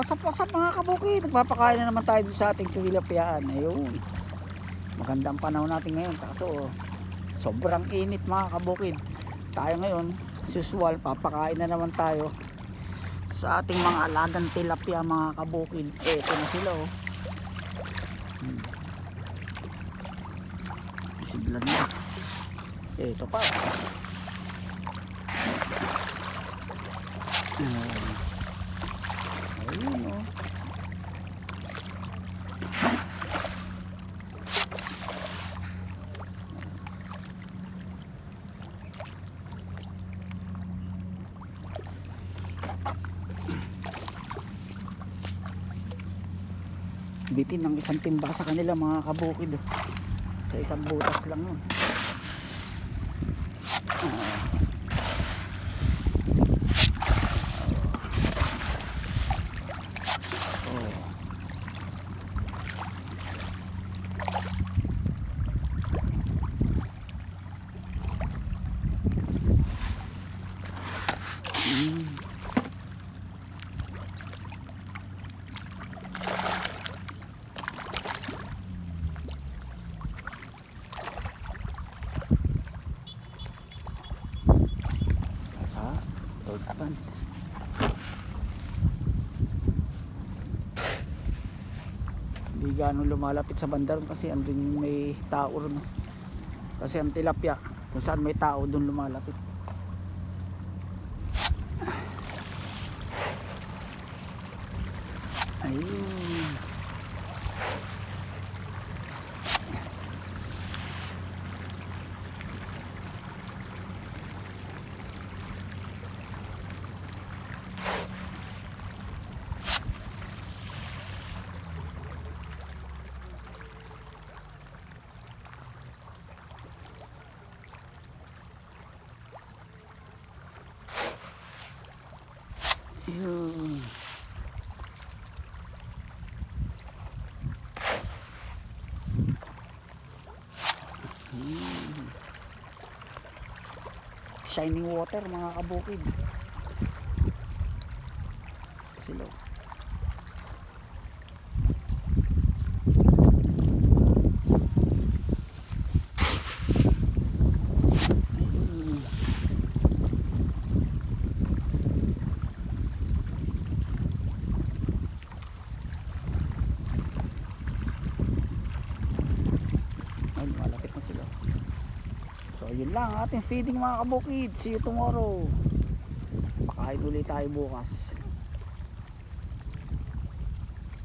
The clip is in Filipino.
Pasap-pasap mga kabukid. Nagpapakain na naman tayo sa ating tilapiyaan. Ayun. Magandang panahon natin ngayon. Kaso sobrang init mga kabukid. Tayo ngayon, usual, papakain na naman tayo sa ating mga alagang tilapia mga kabukid. Eh, ito na sila oh. Hmm. Siblan na. Eh, ito pa. Hmm. Ayun oh. Bitin ng isang timba sa kanila mga kabukid sa isang butas lang yun Ah. Third pan. Hindi gano'ng lumalapit sa bandaron kasi andun may tao no? Kasi ang tilapia, kung saan may tao doon lumalapit. Ayun. Hmm. Shining water mga kabukid. Silo. Na sila. So, yun lang ang ating feeding mga kabukid. See you tomorrow. Pakain ulit tayo bukas.